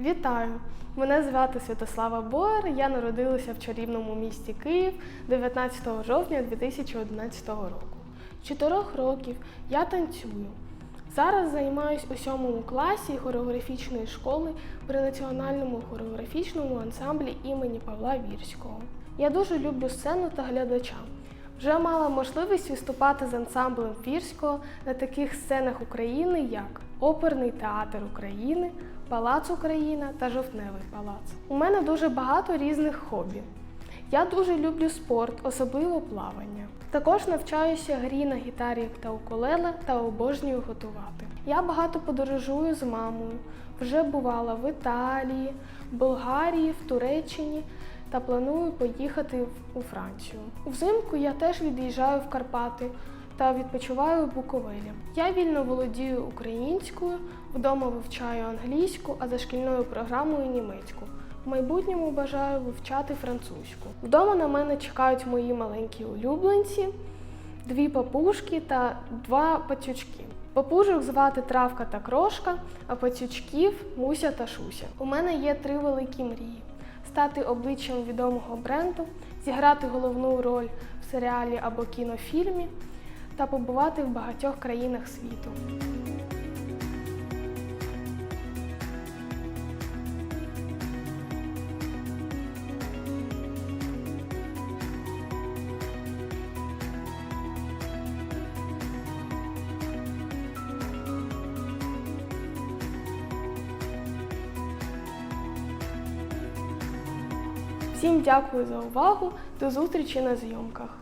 Вітаю! Мене звати Святослава Бояр. Я народилася в чарівному місті Київ 19 жовтня 2011 року. Чотирьох років я танцюю. Зараз займаюсь у сьомому класі хореографічної школи при національному хореографічному ансамблі імені Павла Вірського. Я дуже люблю сцену та глядача. Вже мала можливість виступати з ансамблем Фірського на таких сценах України, як Оперний театр України, Палац Україна та Жовтневий палац. У мене дуже багато різних хобі. Я дуже люблю спорт, особливо плавання. Також навчаюся грі на гітарі та укулеле та обожнюю готувати. Я багато подорожую з мамою. Вже бувала в Італії, Болгарії, в Туреччині та планую поїхати у Францію. Взимку я теж від'їжджаю в Карпати та відпочиваю в Буковелі. Я вільно володію українською, вдома вивчаю англійську, а за шкільною програмою німецьку. В майбутньому бажаю вивчати французьку. Вдома на мене чекають мої маленькі улюбленці, дві папушки та два пацючки. Папужок звати Травка та Крошка, а пацючків Муся та Шуся. У мене є три великі мрії: стати обличчям відомого бренду, зіграти головну роль в серіалі або кінофільмі та побувати в багатьох країнах світу. Всім дякую за увагу. До зустрічі на зйомках.